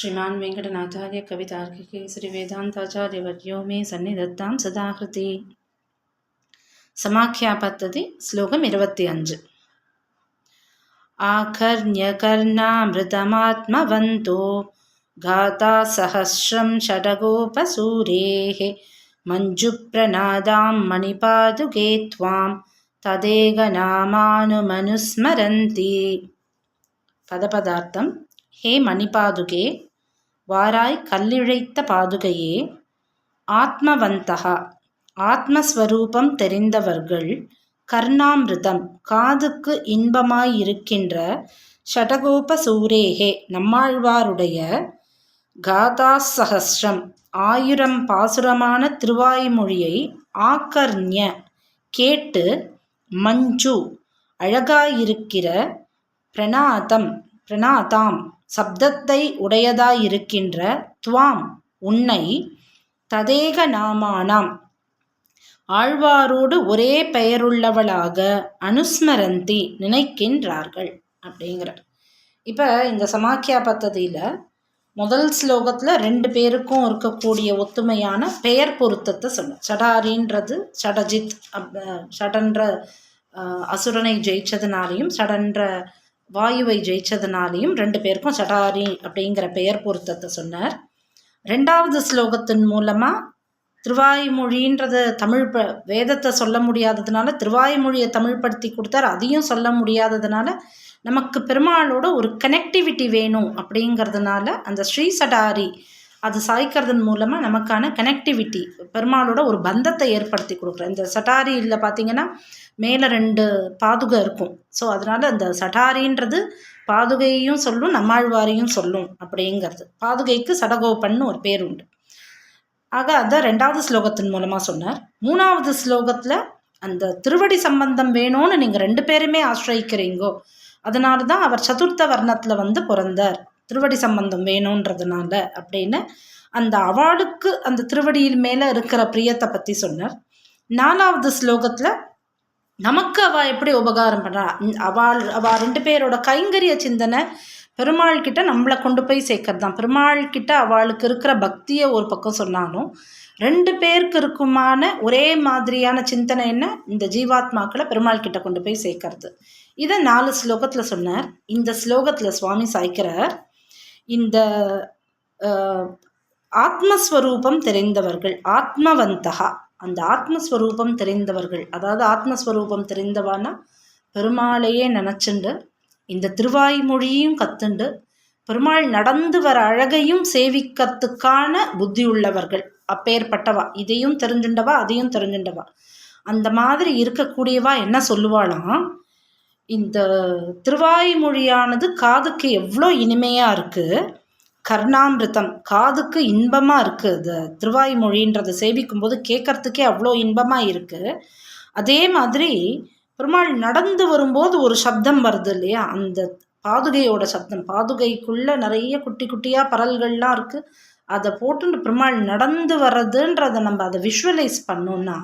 శ్రీమాన్ వెంకటనాథార్య కవితార్కికి శ్రీ వేదాంతాచార్యవర్యో మే సన్నిధత్తాం సదాహృతి సమాఖ్యా పద్ధతి శ్లోకం ఇరవత్తి అంజు ఆకర్ణ్యకర్ణామృతమాత్మవంతో గాతా సహస్రం షడగోపసూరే మంజుప్రనాదాం మణిపాదుగే త్వాం తదేగ నామానుమనుస్మరంతి పదపదార్థం హే మణిపాదుకే வாராய் கல்லிழைத்த பாதுகையே. ஆத்மவந்தகா. ஆத்மஸ்வரூபம் தெரிந்தவர்கள் கர்ணாமிருதம். காதுக்கு இன்பமாயிருக்கின்ற ஷடகோப சூரேகே நம்மாழ்வாருடைய காதாசகஸ்ரம் ஆயிரம் பாசுரமான திருவாய்மொழியை ஆக்கர்ணிய கேட்டு மஞ்சு அழகாயிருக்கிற பிரணாதம் பிரணாதாம். சப்தத்தை உடையதாயிருக்கின்ற துவாம் உன்னை ததேக நாமானாம். ஆழ்வாரோடு ஒரே பெயருள்ளவளாக அனுஸ்மரந்தி நினைக்கின்றார்கள் அப்படிங்கிறார். இப்போ இந்த சமாக்கியா பத்ததியில் முதல் ஸ்லோகத்தில் ரெண்டு பேருக்கும் இருக்கக்கூடிய ஒத்துமையான பெயர் பொருத்தத்தை சொன்ன. சடாரின்றது சடஜித் அப் சடன்ற அசுரனை ஜெயிச்சதுனாலையும் சடன்ற வாயுவை ஜெயிச்சதுனாலையும் ரெண்டு பேருக்கும் சடாரி அப்படிங்கிற பெயர் பொருத்தத்தை சொன்னார். ரெண்டாவது ஸ்லோகத்தின் மூலமாக திருவாய்மொழின்றது தமிழ் ப வேதத்தை சொல்ல முடியாததுனால திருவாய்மொழியை தமிழ்படுத்தி கொடுத்தார். அதையும் சொல்ல முடியாததுனால நமக்கு பெருமாளோட ஒரு கனெக்டிவிட்டி வேணும் அப்படிங்கிறதுனால அந்த ஸ்ரீ சடாரி அது சாய்க்கிறதன் மூலமாக நமக்கான கனெக்டிவிட்டி பெருமாளோட ஒரு பந்தத்தை ஏற்படுத்தி கொடுக்குறேன் இந்த சட்டாரியில் பார்த்தீங்கன்னா மேலே ரெண்டு பாதுகை இருக்கும். ஸோ அதனால் அந்த சட்டாரின்றது பாதுகையும் சொல்லும் நம்மாழ்வாரையும் சொல்லும் அப்படிங்கிறது. பாதுகைக்கு சடகோபன்னு ஒரு பேர் உண்டு. ஆக அதான் ரெண்டாவது ஸ்லோகத்தின் மூலமாக சொன்னார். மூணாவது ஸ்லோகத்தில் அந்த திருவடி சம்பந்தம் வேணும்னு நீங்கள் ரெண்டு பேருமே ஆசிரியக்கிறீங்கோ அதனால தான் அவர் சதுர்த்த வர்ணத்தில் வந்து பிறந்தார். திருவடி சம்பந்தம் வேணுன்றதுனால அப்படின்னு அந்த அவளுக்கு அந்த திருவடியில் மேலே இருக்கிற பிரியத்தை பற்றி சொன்னார். நாலாவது ஸ்லோகத்தில் நமக்கு அவள் எப்படி உபகாரம் பண்ணுறா அவள் அவள் ரெண்டு பேரோட கைங்கரிய சிந்தனை பெருமாள் கிட்ட நம்மளை கொண்டு போய் சேர்க்கறது தான் பெருமாள் கிட்ட அவளுக்கு இருக்கிற பக்தியை ஒரு பக்கம் சொன்னாலும் ரெண்டு பேருக்கு இருக்குமான ஒரே மாதிரியான சிந்தனை என்ன? இந்த ஜீவாத்மாக்களை பெருமாள் கிட்ட கொண்டு போய் சேர்க்கறது. இதை நாலு ஸ்லோகத்தில் சொன்னார். இந்த ஸ்லோகத்தில் சுவாமி சாய்க்கிறார். இந்த ஆத்மஸ்வரூபம் தெரிந்தவர்கள் ஆத்மவந்தகா அந்த ஆத்மஸ்வரூபம் தெரிந்தவர்கள் அதாவது ஆத்மஸ்வரூபம் தெரிந்தவானா? பெருமாளையே நினச்சிண்டு இந்த திருவாய்மொழியும் கத்துண்டு பெருமாள் நடந்து வர அழகையும் சேவிக்கத்துக்கான புத்தி உள்ளவர்கள் அப்பேற்பட்டவா? இதையும் தெரிஞ்சுண்டவா? அதையும் தெரிஞ்சுண்டவா? அந்த மாதிரி இருக்கக்கூடியவா என்ன சொல்லுவாளாம் இந்த திருவாய்மொழியானது காதுக்கு எவ்வளோ இனிமையாக இருக்குது கர்ணாமிருத்தம் காதுக்கு இன்பமாக இருக்குது அது திருவாய்மொழின்றதை சேவிக்கும் போது கேட்கறதுக்கே அவ்வளோ இன்பமாக இருக்குது அதே மாதிரி பெருமாள் நடந்து வரும்போது ஒரு சப்தம் வருது இல்லையா? அந்த பாதுகையோட சப்தம். பாதுகைக்குள்ளே நிறைய குட்டி குட்டியாக பரல்கள்லாம் இருக்குது அதை போட்டு பெருமாள் நடந்து வர்றதுன்றதை நம்ம அதை விஷுவலைஸ் பண்ணோன்னா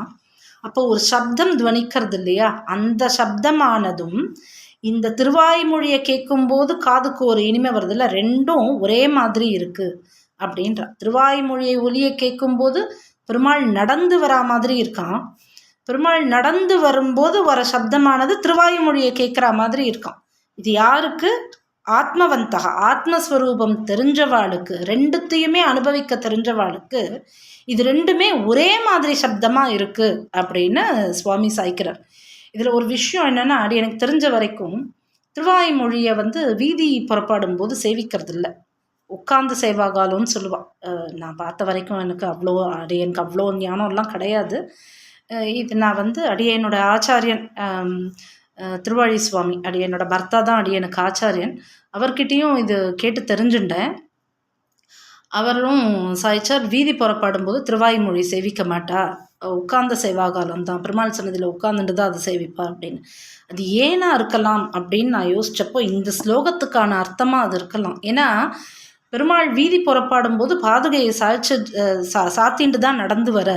அப்போ ஒரு சப்தம் துவனிக்கிறது இல்லையா அந்த சப்தமானதும் இந்த திருவாய்மொழியை கேட்கும்போது காதுக்கு ஒரு இனிமை வருதுல்ல? ரெண்டும் ஒரே மாதிரி இருக்குது அப்படின்ற. திருவாய்மொழியை ஒலியை கேட்கும்போது பெருமாள் நடந்து வரா மாதிரி இருக்கான். பெருமாள் நடந்து வரும்போது வர சப்தமானது திருவாய்மொழியை கேட்குற மாதிரி இருக்கான். இது யாருக்கு? ஆத்மவந்தகா ஆத்மஸ்வரூபம் தெரிஞ்சவாளுக்கு ரெண்டுத்தையுமே அனுபவிக்க தெரிஞ்சவாளுக்கு இது ரெண்டுமே ஒரே மாதிரி சப்தமாக இருக்குது அப்படின்னு சுவாமி சாய்க்கிறார். இதில் ஒரு விஷயம் என்னென்னா அது எனக்கு தெரிஞ்ச வரைக்கும் திருவாய்மொழியை வந்து வீதி புறப்பாடும் போது சேவிக்கிறது இல்லை உட்கார்ந்து சேவாகாலம்னு சொல்லுவாள் நான் பார்த்த வரைக்கும் எனக்கு அவ்வளோ அடி எனக்கு அவ்வளோ ஞானம்லாம் கிடையாது. இது நான் வந்து அடியனோட ஆச்சாரியன் திருவாழி சுவாமி அடியனோட பர்த்தா தான் அடியனுக்கு ஆச்சாரியன். அவர்கிட்டேயும் இது கேட்டு தெரிஞ்சுட்டேன். அவரும் சாய்ச்சார் வீதி புறப்பாடும் போது திருவாய்மொழி சேவிக்க மாட்டா. உட்கார்ந்த சேவாகாலம் தான். பெருமாள் சன்னதியில் உட்காந்துட்டு தான் அதை சேவிப்பா அப்படின்னு. அது ஏனா இருக்கலாம் அப்படின்னு நான் யோசித்தப்போ இந்த ஸ்லோகத்துக்கான அர்த்தமாக அது இருக்கலாம். ஏன்னா பெருமாள் வீதி புறப்பாடும் போது பாதுகையை சாய்ச்சி சா சாத்தின்ட்டு தான் நடந்து வர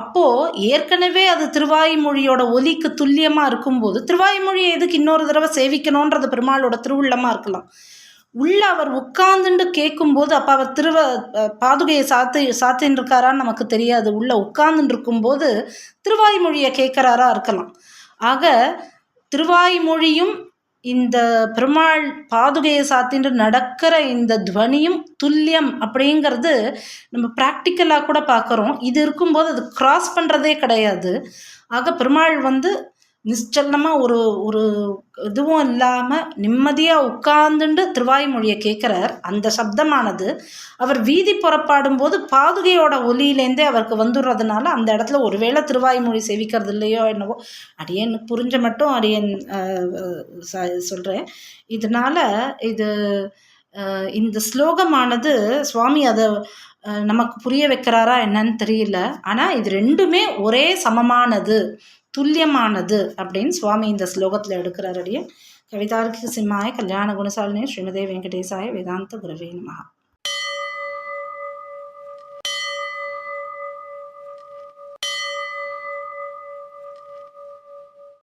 அப்போது ஏற்கனவே அது திருவாய்மொழியோட ஒலிக்கு துல்லியமாக இருக்கும்போது திருவாய்மொழியை எதுக்கு இன்னொரு தடவை சேவிக்கணுன்றது பெருமாளோட திருவுள்ளமாக இருக்கலாம். உள்ள அவர் உட்கார்ந்துட்டு கேட்கும்போது அப்போ அவர் திருவ பாதுகையை சாத்தி சாத்தின்னு இருக்காரான்னு நமக்கு தெரியாது. உள்ள உட்கார்ந்துட்டு இருக்கும்போது திருவாய்மொழியை கேட்குறாரா இருக்கலாம். ஆக திருவாய்மொழியும் இந்த பெருமாள் பாதுகையை சாத்தின்னு நடக்கிற இந்த துவனியும் துல்லியம் அப்படிங்கிறது நம்ம ப்ராக்டிக்கலாக கூட பார்க்குறோம். இது இருக்கும்போது அது கிராஸ் பண்ணுறதே கிடையாது. ஆக பெருமாள் வந்து நிச்சலமாக ஒரு ஒரு இதுவும் இல்லாமல் நிம்மதியாக உட்கார்ந்துண்டு திருவாய்மொழியை கேட்குறார் அந்த சப்தமானது அவர் வீதி புறப்பாடும் போது பாதுகையோட ஒலியிலேருந்தே அவருக்கு வந்துடுறதுனால அந்த இடத்துல ஒருவேளை திருவாய்மொழி செவிக்கிறது இல்லையோ என்னவோ அடியேன் புரிஞ்ச மட்டும் அடியேன் சொல்கிறேன் இதனால் இது இந்த ஸ்லோகமானது சுவாமி அதை நமக்கு புரிய வைக்கிறாரா என்னன்னு தெரியல. ஆனால் இது ரெண்டுமே ஒரே சமமானது. துல்லியமானது அப்படின்னு சுவாமி இந்த ஸ்லோகத்தில் எடுக்கிறார் அடியே கவிதார்க்கு சிம்மாய கல்யாண குணசாலினே ஸ்ரீமதே வெங்கடேசாய வேதாந்த குரவே நமகா